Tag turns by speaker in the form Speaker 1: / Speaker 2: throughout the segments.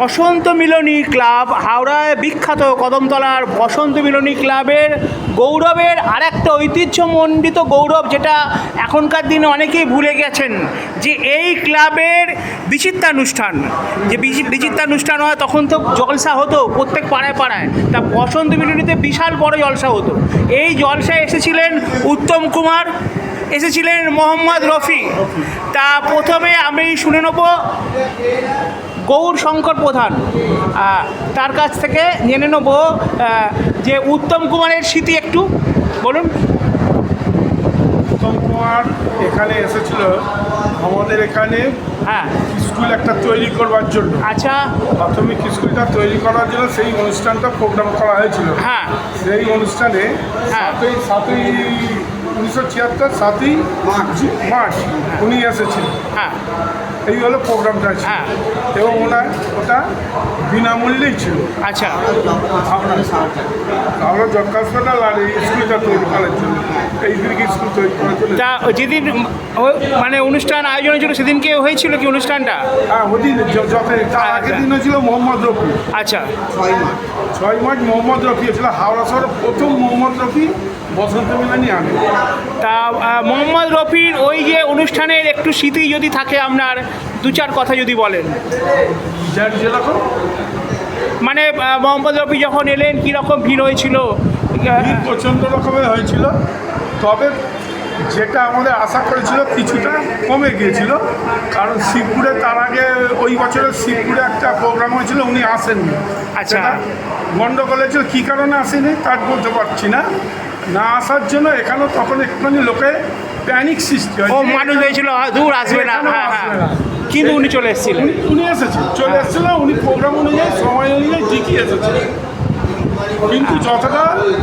Speaker 1: বসন্ত মিলনী club হাওড়ায় বিখ্যাত কদমতলার বসন্ত মিলনী ক্লাবের গৌরবের আরেকটা ঐতিহ্যমণ্ডিত গৌরব যেটা এখনকার দিনে অনেকেই ভুলে গেছেন, যে এই ক্লাবের বিচিত্রানুষ্ঠান, যে বিচি- বিচিত্রানুষ্ঠান হয় তখন তো জলসা হতো প্রত্যেক পাড়ায় পাড়ায়। তা বসন্ত মিলনীতে বিশাল বড় জলসা হতো। এই জলসায় এসেছিলেন উত্তম কুমার, এসেছিলেন মোহাম্মদ রফি। তা প্রথমে আমি শুনে নেব গৌর শঙ্কর প্রধান। তার কাছ থেকে জেনে নেব যে উত্তম কুমারের স্মৃতি একটু। বলুন।
Speaker 2: উত্তম কুমার এখানে এসেছিল আমাদের এখানে
Speaker 1: হ্যাঁ।
Speaker 2: স্কুল একটা তৈরি করবার জন্য।
Speaker 1: আচ্ছা।
Speaker 2: প্রাথমিক স্কুলটা তৈরি করার জন্য সেই অনুষ্ঠানটা প্রোগ্রাম করা হয়েছিল।
Speaker 1: হ্যাঁ।
Speaker 2: সেই অনুষ্ঠানে
Speaker 1: হ্যাঁ।
Speaker 2: সাতই সাতই উনিশশো ছিয়াত্তর সাতই মার্চ। মার্চ উনি এসেছিলেন
Speaker 1: হ্যাঁ।
Speaker 2: এই হলো প্রোগ্রামটা ছিল।
Speaker 1: হ্যাঁ।
Speaker 2: এবং ওনার ওটা বিনামূল্যেই ছিল।
Speaker 1: আচ্ছা।
Speaker 2: আমরা জব হাসপাতাল আর এই স্কুলটা তৈরি করার জন্য। এই দিকে স্কুল তৈরি করার জন্য
Speaker 1: তা যেদিন মানে অনুষ্ঠান আয়োজন ছিল সেদিনকে হয়েছিল কি অনুষ্ঠানটা?
Speaker 2: হ্যাঁ ওদিন যত তার আগের দিন হয়েছিল মোহাম্মদ রফি।
Speaker 1: আচ্ছা।
Speaker 2: ছয় মার্চ। মোহাম্মদ রফি হয়েছিল হাওড়া শহরের প্রথম মোহাম্মদ রফি বসন্ত মিলানি আনে।
Speaker 1: তা মোহাম্মদ রফির ওই যে অনুষ্ঠানের একটু স্মৃতি যদি থাকে আপনার দু চার কথা যদি বলেন।
Speaker 2: যেরকম
Speaker 1: মানে মোহাম্মদ রফি যখন এলেন কীরকম ভিড় হয়েছিল?
Speaker 2: প্রচণ্ড রকমের হয়েছিল। তবে যেটা আমাদের আশা করেছিল কিছুটা কমে গিয়েছিল। কারণ শিবপুরে তার আগে ওই বছরের শিবপুরে একটা প্রোগ্রাম হয়েছিল উনি আসেননি।
Speaker 1: আচ্ছা।
Speaker 2: সেটা গণ্ডগোল হয়েছিল কী কারণে আসেনি তার বলতে পারছি না। না আসার জন্য এখানেও তখন একটুখানি লোকে প্যানিক সৃষ্টি হয়
Speaker 1: ও মানুষ হয়েছিল "আহ, দূর আসবে না হ্যাঁ হ্যাঁ। কিন্তু উনি চলে এসেছিলেন।
Speaker 2: উনি এসেছেন চলে এসেছিলেন উনি প্রোগ্রাম অনুযায়ী সময় অনুযায়ী ঠিকই এসেছিলেন কিন্তু যতটা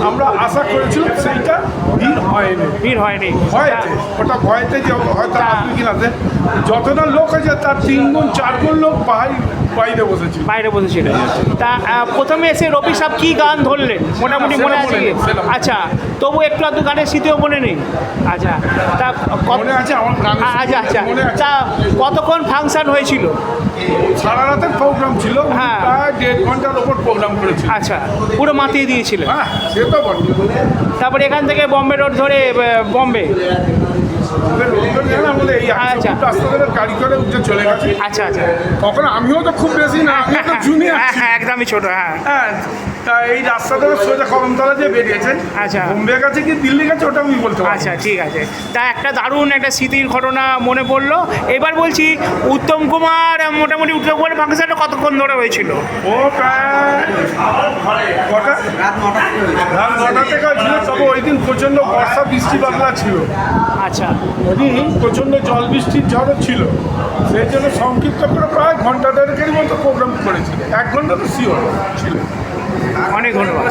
Speaker 2: আমরা আশা করেছিলাম সেইটা ভিড় হয়নি।
Speaker 1: ভিড় হয়নি।
Speaker 2: ভয়তে ওটা ভয়তে যে হয়তো আসবে কিনা যতটা লোক আছে তার তিন গুণ চার গুণ লোক বাহাই বাইরে বসেছিল।
Speaker 1: বাইরে বসেছিলেন তা প্রথমে এসে রবি সাহেব কি গান ধরলেন? মোটামুটি মনে আছে। আচ্ছা তবু একটু আধটু গানের স্মৃতিও মনে নেই। আচ্ছা তা
Speaker 2: মনে আছে আমার
Speaker 1: আচ্ছা আচ্ছা। তা কতক্ষণ ফাংশন হয়েছিল?
Speaker 2: সারা রাতের প্রোগ্রাম ছিল।
Speaker 1: হ্যাঁ।
Speaker 2: প্রায় দেড় ঘণ্টার ওপর প্রোগ্রাম করেছিল।
Speaker 1: আচ্ছা পুরো মাতিয়ে দিয়েছিলেন।
Speaker 2: হ্যাঁ সে তো
Speaker 1: তারপরে এখান থেকে বম্বে রোড ধরে বম্বে। আচ্ছা। আচ্ছা আচ্ছা।
Speaker 2: তখন আমিও তো খুব বেশি না
Speaker 1: হ্যাঁ হ্যাঁ একদমই ছোট হ্যাঁ।
Speaker 2: হ্যাঁ তা এই রাস্তা ধরে সোজা কদমতলা দিয়ে বেরিয়েছেন
Speaker 1: আচ্ছা।
Speaker 2: বোম্বে গেছে কি দিল্লি গেছে ওটা আমি বলতে
Speaker 1: আচ্ছা ঠিক আছে। তা একটা দারুণ একটা স্মৃতির ঘটনা মনে পড়ল। এবার বলছি উত্তম কুমার মোটামুটি উত্তম কুমার ফাংশনটা কতক্ষণ ধরে হয়েছিল?
Speaker 2: ও প্রায় রাত নটা থেকে তবে ওই দিন প্রচণ্ড বর্ষা বৃষ্টি বাদলা ছিল।
Speaker 1: আচ্ছা।
Speaker 2: প্রচণ্ড প্রচণ্ড জল বৃষ্টির ঝড়ও ছিল। সেই জন্য সংক্ষিপ্ত করে প্রায় ঘণ্টা দেড়েকের মতো প্রোগ্রাম করেছিল। এক ঘণ্টা তো শিওর ছিল।
Speaker 1: অনেক ধন্যবাদ।